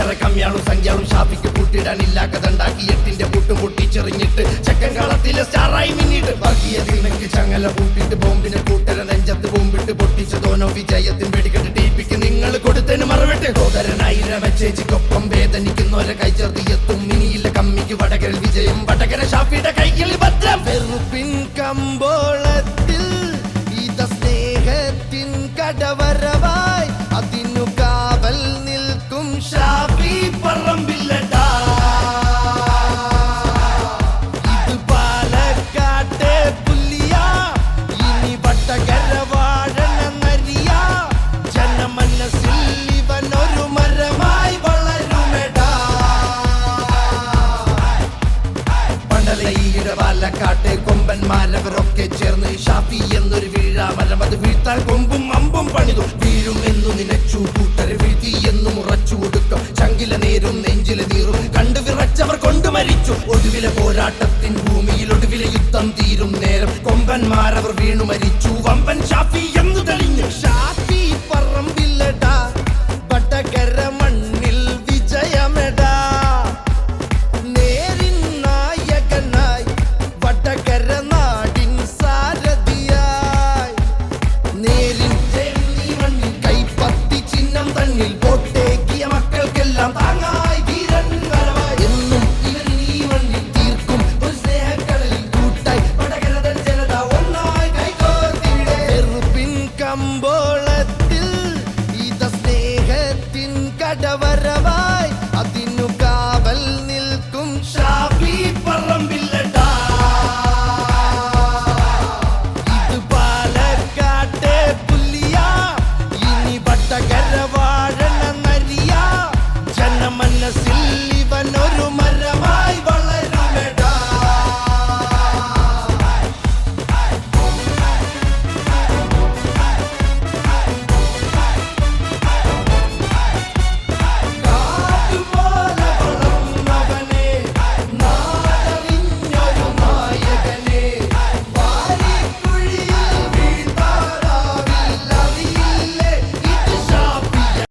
ഇയാളും ഷാപ്പിക്ക് കൂട്ടിടാനില്ല കഥണ്ടാക്കി എട്ടിന്റെ പൂട്ടും പൊട്ടിച്ചെറിഞ്ഞിട്ട് ചെക്കൻ കളത്തിലെ സ്റ്റാറായി മിന്നിട്ട് ബാക്കിയ നിനക്ക് ചങ്ങല പൂട്ടിട്ട് ബോംബിനെ കൂട്ടര നെഞ്ചത്ത് ബോംബിട്ട് പൊട്ടിച്ച തോനോ വിജയത്തിൻ വെടിക്കെട്ട് ടീപ്പിക്ക് നിങ്ങൾ കൊടുത്തതിന് മറവിട്ട് സോദരനായി രമച്ചേച്ചിക്കൊപ്പം വേദനിക്കുന്നവരെ കൈ ചേർത്ത് എത്തും. ഇനിയില്ല കമ്മിക്ക് വടകരൽ വിജയം. വടകര ഷാഫിയുടെ കൈകളിൽ ഭദ്രം വെറുപ്പിൻ കമ്പോളത്തിൽ പാലക്കാട്ടെ കൊമ്പന്മാരവരൊക്കെ ചേർന്ന് ഷാഫി എന്നൊരു വീഴാമരം അത് കൊമ്പും അമ്പും പണിതു. മരിച്ചു. ഒടുവിലെ പോരാട്ടത്തിൻ ഭൂമിയിൽ ഒടുവിലെ യുദ്ധം തീരും നേരം. കൊമ്പന്മാരവർ വീണു മരിച്ചു. വമ്പൻ എന്ന ஆட வர